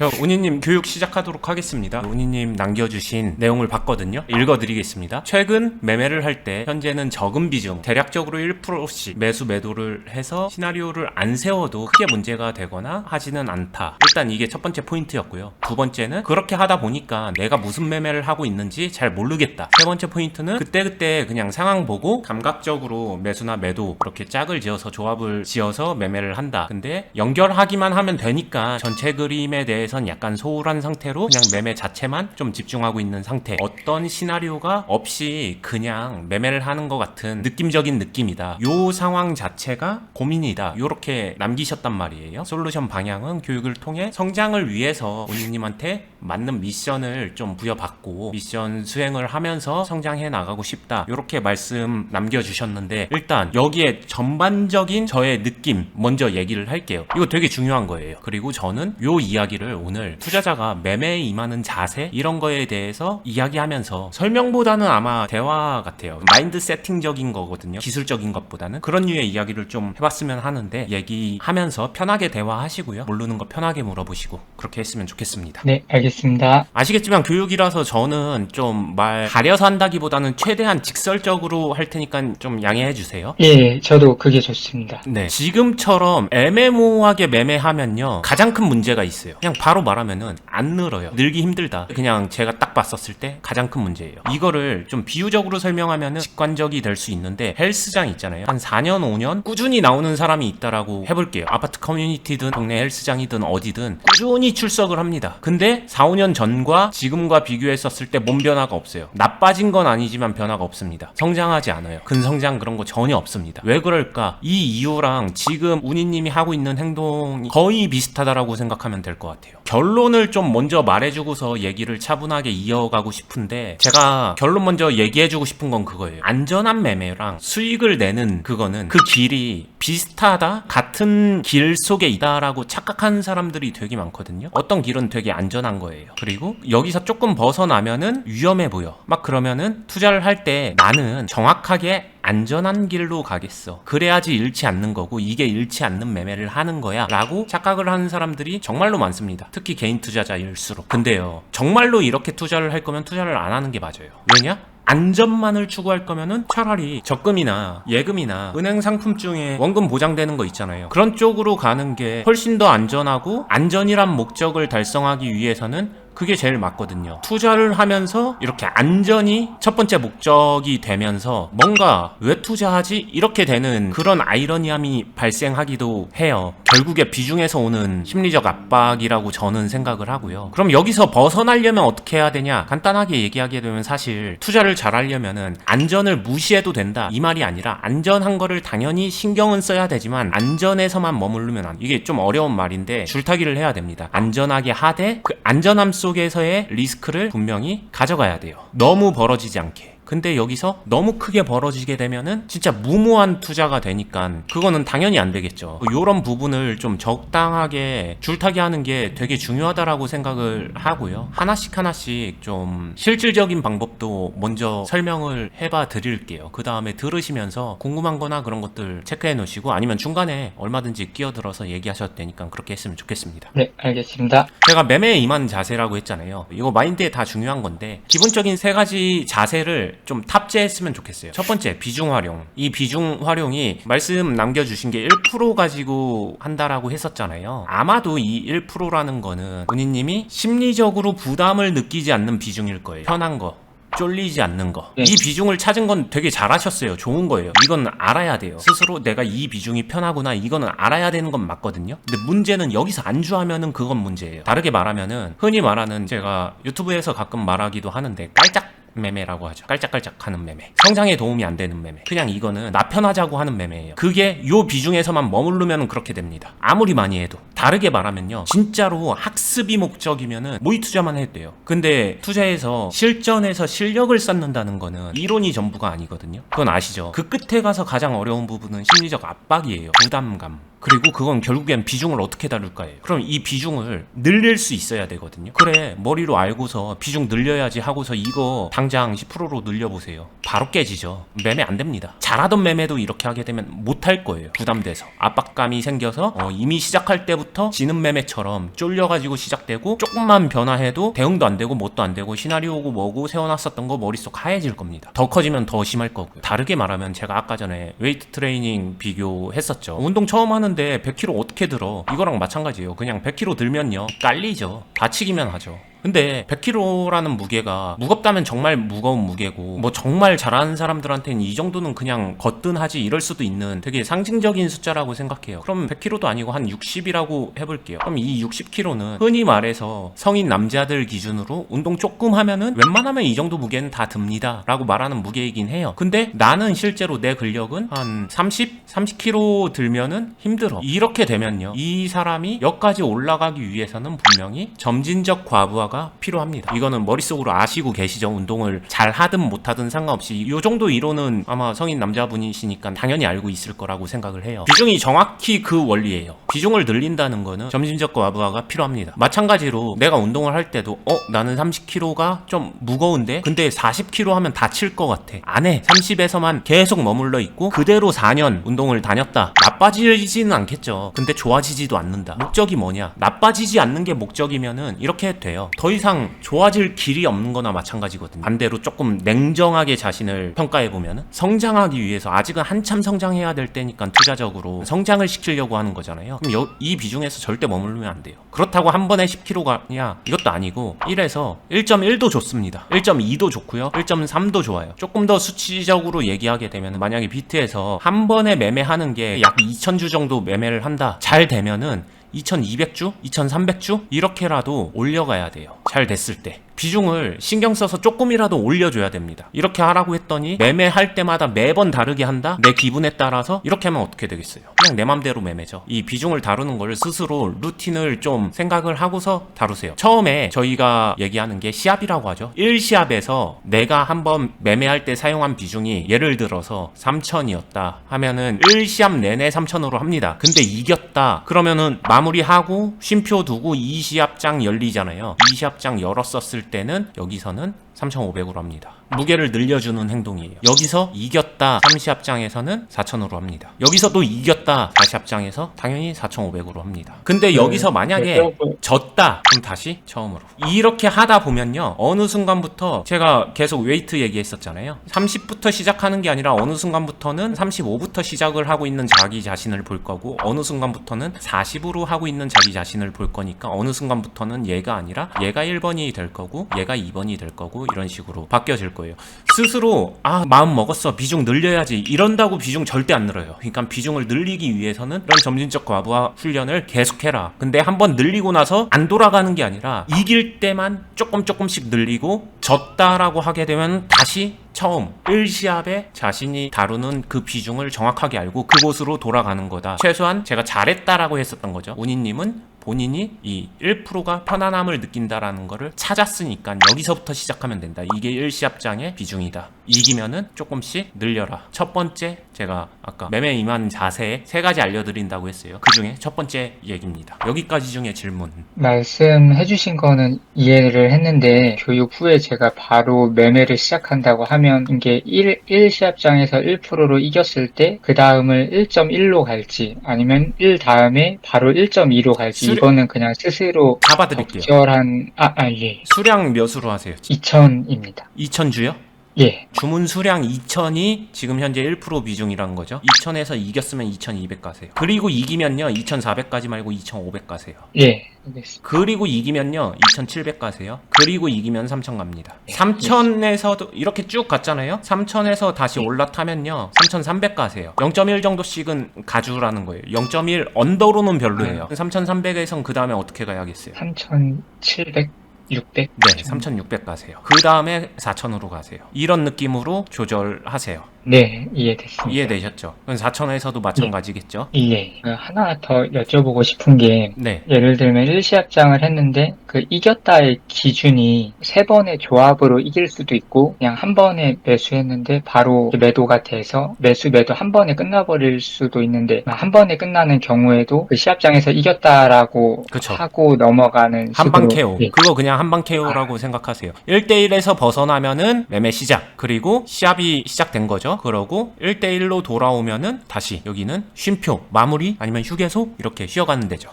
자, 운이님 교육 시작하도록 하겠습니다. 운이님 남겨주신 내용을 봤거든요. 읽어드리겠습니다. 최근 매매를 할 때 현재는 적은 비중, 대략적으로 1%씩 매수 매도를 해서 시나리오를 안 세워도 크게 문제가 되거나 하지는 않다. 일단 이게 첫 번째 포인트였고요. 두 번째는 그렇게 하다 보니까 내가 무슨 매매를 하고 있는지 잘 모르겠다. 세 번째 포인트는 그때그때 그냥 상황 보고 감각적으로 매수나 매도 그렇게 짝을 지어서 조합을 지어서 매매를 한다. 근데 연결하기만 하면 되니까 전체 그림에 대해 선 약간 소홀한 상태로 그냥 매매 자체만 좀 집중하고 있는 상태. 어떤 시나리오가 없이 그냥 매매를 하는 것 같은 느낌적인 느낌이다. 요 상황 자체가 고민이다. 요렇게 남기셨단 말이에요. 솔루션 방향은 교육을 통해 성장을 위해서 본인님한테 맞는 미션을 좀 부여받고 미션 수행을 하면서 성장해 나가고 싶다. 요렇게 말씀 남겨주셨는데 일단 여기에 전반적인 저의 느낌 먼저 얘기를 할게요. 이거 되게 중요한 거예요. 그리고 저는 요 이야기를 오늘 투자자가 매매에 임하는 자세 이런 거에 대해서 이야기하면서 설명보다는 아마 대화 같아요. 마인드 세팅적인 거거든요. 기술적인 것보다는 그런 류의 이야기를 좀 해봤으면 하는데 얘기하면서 편하게 대화하시고요. 모르는 거 편하게 물어보시고 그렇게 했으면 좋겠습니다. 네, 알겠습니다. 아시겠지만 교육이라서 저는 좀 말 가려서 한다기보다는 최대한 직설적으로 할 테니까 좀 양해해 주세요. 예, 저도 그게 좋습니다. 네. 지금처럼 애매모호하게 매매하면요. 가장 큰 문제가 있어요. 그냥 바로 말하면은 안 늘어요. 늘기 힘들다. 그냥 제가 딱 봤었을 때 가장 큰 문제예요. 이거를 좀 비유적으로 설명하면은 직관적이 될 수 있는데 헬스장 있잖아요. 한 4년, 5년 꾸준히 나오는 사람이 있다라고 해볼게요. 아파트 커뮤니티든 동네 헬스장이든 어디든 꾸준히 출석을 합니다. 근데 4, 5년 전과 지금과 비교했었을 때 몸 변화가 없어요. 나빠진 건 아니지만 변화가 없습니다. 성장하지 않아요. 근성장 그런 거 전혀 없습니다. 왜 그럴까? 이 이유랑 지금 운이님이 하고 있는 행동이 거의 비슷하다라고 생각하면 될 것 같아요. 결론을 좀 먼저 말해주고서 얘기를 차분하게 이어가고 싶은데 제가 결론 먼저 얘기해주고 싶은 건 그거예요. 안전한 매매랑 수익을 내는 그거는 그 길이 비슷하다? 같은 길 속에 있다라고 착각하는 사람들이 되게 많거든요. 어떤 길은 되게 안전한 거예요. 그리고 여기서 조금 벗어나면은 위험해 보여. 막 그러면은 투자를 할 때 나는 정확하게 안전한 길로 가겠어. 그래야지 잃지 않는 거고 이게 잃지 않는 매매를 하는 거야. 라고 착각을 하는 사람들이 정말로 많습니다. 특히 개인 투자자일수록. 근데요. 정말로 이렇게 투자를 할 거면 투자를 안 하는 게 맞아요. 왜냐? 안전만을 추구할 거면은 차라리 적금이나 예금이나 은행 상품 중에 원금 보장되는 거 있잖아요. 그런 쪽으로 가는 게 훨씬 더 안전하고 안전이란 목적을 달성하기 위해서는 그게 제일 맞거든요. 투자를 하면서 이렇게 안전이 첫 번째 목적이 되면서 뭔가 왜 투자하지? 이렇게 되는 그런 아이러니함이 발생하기도 해요. 결국에 비중에서 오는 심리적 압박이라고 저는 생각을 하고요. 그럼 여기서 벗어나려면 어떻게 해야 되냐? 간단하게 얘기하게 되면 사실 투자를 잘 하려면은 안전을 무시해도 된다. 이 말이 아니라 안전한 거를 당연히 신경은 써야 되지만 안전에서만 머무르면 안 이게 좀 어려운 말인데 줄타기를 해야 됩니다. 안전하게 하되 그 안전함 속 에서의 리스크를 분명히 가져가야 돼요. 너무 벌어지지 않게. 근데 여기서 너무 크게 벌어지게 되면은 진짜 무모한 투자가 되니까 그거는 당연히 안 되겠죠. 요런 부분을 좀 적당하게 줄타기 하는 게 되게 중요하다라고 생각을 하고요. 하나씩 하나씩 좀 실질적인 방법도 먼저 설명을 해봐 드릴게요. 그 다음에 들으시면서 궁금한 거나 그런 것들 체크해 놓으시고 아니면 중간에 얼마든지 끼어들어서 얘기하셔도 되니까 그렇게 했으면 좋겠습니다. 네, 알겠습니다. 제가 매매에 임한 자세라고 했잖아요. 이거 마인드에 다 중요한 건데 기본적인 세 가지 자세를 좀 탑재했으면 좋겠어요. 첫 번째 비중 활용. 이 비중 활용이 말씀 남겨주신 게 1% 가지고 한다라고 했었잖아요. 아마도 이 1%라는 거는 본인님이 심리적으로 부담을 느끼지 않는 비중일 거예요. 편한 거. 쫄리지 않는 거. 네. 이 비중을 찾은 건 되게 잘하셨어요. 좋은 거예요. 이건 알아야 돼요. 스스로 내가 이 비중이 편하구나. 이거는 알아야 되는 건 맞거든요. 근데 문제는 여기서 안주하면은 그건 문제예요. 다르게 말하면은 흔히 말하는 제가 유튜브에서 가끔 말하기도 하는데 깔짝 매매라고 하죠. 깔짝깔짝 하는 매매. 성장에 도움이 안 되는 매매. 그냥 이거는 나 편하자고 하는 매매예요. 그게 요 비중에서만 머무르면 그렇게 됩니다. 아무리 많이 해도. 다르게 말하면요. 진짜로 학습이 목적이면은 모의 투자만 해도 돼요. 근데 투자에서 실전에서 실력을 쌓는다는 거는 이론이 전부가 아니거든요. 그건 아시죠? 그 끝에 가서 가장 어려운 부분은 심리적 압박이에요. 부담감. 그리고 그건 결국엔 비중을 어떻게 다룰까예요. 그럼 이 비중을 늘릴 수 있어야 되거든요. 그래 머리로 알고서 비중 늘려야지 하고서 이거 당장 10%로 늘려보세요. 바로 깨지죠. 매매 안 됩니다. 잘하던 매매도 이렇게 하게 되면 못 할 거예요. 부담돼서 압박감이 생겨서 어, 이미 시작할 때부터 그 때부터 지는 매매처럼 쫄려가지고 시작되고 조금만 변화해도 대응도 안 되고 뭣도 안 되고 시나리오고 뭐고 세워놨었던 거 머릿속 하얘질 겁니다. 더 커지면 더 심할 거고요. 다르게 말하면 제가 아까 전에 웨이트 트레이닝 비교했었죠. 운동 처음 하는데 100kg 어떻게 들어? 이거랑 마찬가지예요. 그냥 100kg 들면요. 깔리죠. 다치기만 하죠. 근데 100kg라는 무게가 무겁다면 정말 무거운 무게고 뭐 정말 잘하는 사람들한테는 이 정도는 그냥 거뜬하지 이럴 수도 있는 되게 상징적인 숫자라고 생각해요. 그럼 100kg도 아니고 한 60이라고 해볼게요. 그럼 이 60kg는 흔히 말해서 성인 남자들 기준으로 운동 조금 하면은 웬만하면 이 정도 무게는 다 듭니다. 라고 말하는 무게이긴 해요. 근데 나는 실제로 내 근력은 한 30? 30kg 들면은 힘들어. 이렇게 되면요. 이 사람이 여기까지 올라가기 위해서는 분명히 점진적 과부하 가 필요합니다. 이거는 머릿속으로 아시고 계시죠? 운동을 잘 하든 못하든 상관없이 이 정도 이론은 아마 성인 남자분이시니까 당연히 알고 있을 거라고 생각을 해요. 비중이 정확히 그 원리예요. 비중을 늘린다는 거는 점진적 과부하가 필요합니다. 마찬가지로 내가 운동을 할 때도 어 나는 30kg가 좀 무거운데 근데 40kg 하면 다칠 것 같아. 안 해. 30에서만 계속 머물러 있고 그대로 4년 운동을 다녔다. 나빠지지는 않겠죠. 근데 좋아지지도 않는다. 목적이 뭐냐? 나빠지지 않는 게 목적이면은 이렇게 돼요. 더 이상 좋아질 길이 없는 거나 마찬가지거든요. 반대로 조금 냉정하게 자신을 평가해 보면은 성장하기 위해서 아직은 한참 성장해야 될 때니까 투자적으로 성장을 시키려고 하는 거잖아요. 그럼 여- 이 비중에서 절대 머물면 안 돼요. 그렇다고 한 번에 10kg가냐? 이것도 아니고 1에서 1.1도 좋습니다. 1.2도 좋고요. 1.3도 좋아요. 조금 더 수치적으로 얘기하게 되면 만약에 비트에서 한 번에 매매하는 게 약 2,000주 정도 매매를 한다. 잘 되면은 2200주? 2300주? 이렇게라도 올려가야 돼요. 잘 됐을 때. 비중을 신경 써서 조금이라도 올려줘야 됩니다. 이렇게 하라고 했더니 매매할 때마다 매번 다르게 한다? 내 기분에 따라서 이렇게 하면 어떻게 되겠어요? 그냥 내 맘대로 매매죠. 이 비중을 다루는 걸 스스로 루틴을 좀 생각을 하고서 다루세요. 처음에 저희가 얘기하는 게 시합이라고 하죠. 1시합에서 내가 한번 매매할 때 사용한 비중이 예를 들어서 3000이었다 하면은 1시합 내내 3000으로 합니다. 근데 이겼다. 그러면은 마무리하고 쉼표 두고 2시합장 열리잖아요. 2시합장 열었었을 때는 여기서는 3,500으로 합니다. 무게를 늘려주는 행동이에요. 여기서 이겼다 3시합장에서는 4,000으로 합니다. 여기서 또 이겼다 4시합장에서 당연히 4,500으로 합니다. 근데 여기서 만약에 네, 졌다 그럼 다시 처음으로 이렇게 하다 보면요 어느 순간부터 제가 계속 웨이트 얘기했었잖아요 30부터 시작하는 게 아니라 어느 순간부터는 35부터 시작을 하고 있는 자기 자신을 볼 거고 어느 순간부터는 40으로 하고 있는 자기 자신을 볼 거니까 어느 순간부터는 얘가 아니라 얘가 1번이 될 거고 얘가 2번이 될 거고 이런 식으로 바뀌어질 거예요. 스스로 아 마음 먹었어. 비중 늘려야지. 이런다고 비중 절대 안 늘어요. 그러니까 비중을 늘리기 위해서는 이런 점진적 과부하 훈련을 계속해라. 근데 한번 늘리고 나서 안 돌아가는 게 아니라 이길 때만 조금 조금씩 늘리고 졌다라고 하게 되면 다시 처음 1시합에 자신이 다루는 그 비중을 정확하게 알고 그곳으로 돌아가는 거다 최소한 제가 잘했다라고 했었던 거죠 운이님은 본인이 이 1%가 편안함을 느낀다라는 거를 찾았으니까 여기서부터 시작하면 된다. 이게 1시합장의 비중이다. 이기면은 조금씩 늘려라. 첫 번째 제가 아까 매매 임한 자세 세 가지 알려드린다고 했어요. 그 중에 첫 번째 얘기입니다. 여기까지 중에 질문. 말씀해주신 거는 이해를 했는데 교육 후에 제가 바로 매매를 시작한다고 하면 이게 1, 1 시합장에서 1%로 이겼을 때 그 다음을 1.1로 갈지 아니면 1 다음에 바로 1.2로 갈지 수리- 이거는 그냥 스스로 잡아드릴게요. 적절한 아, 아, 예. 수량 몇으로 하세요? 2000입니다. 2000주요? 예. 주문 수량 2000이 지금 현재 1% 비중이라는 거죠. 2000에서 이겼으면 2200 가세요. 그리고 이기면요. 2400까지 말고 2500 가세요. 예. 알겠습니다. 그리고 이기면요 2700 가세요 그리고 이기면 3000 갑니다 3000에서도 이렇게 쭉 갔잖아요 3000에서 다시 올라타면요 3300 가세요 0.1 정도씩은 가주라는 거예요 0.1 언더로는 별로예요 3300에선 그 다음에 어떻게 가야겠어요 3700, 600. 네 3600 가세요. 그 다음에 4000으로 가세요. 이런 느낌으로 조절하세요 네, 이해됐습니다. 이해되셨죠? 그럼 4000에서도 마찬가지겠죠? 예. 그 하나 더 여쭤보고 싶은 게 네 예를 들면 1시합장을 했는데 그 이겼다의 기준이 세 번의 조합으로 이길 수도 있고 그냥 한 번에 매수했는데 바로 매도가 돼서 매수 매도 한 번에 끝나버릴 수도 있는데 한 번에 끝나는 경우에도 그 시합장에서 이겼다라고 그쵸. 하고 넘어가는 한방 식으로 KO. 예. 그거 그냥 한방 KO라고 생각하세요. 1대1에서 벗어나면은 매매 시작. 그리고 시합이 시작된 그러고 1대1로 돌아오면은 다시 여기는 쉼표, 마무리 아니면 휴게소 이렇게 쉬어가는 데죠.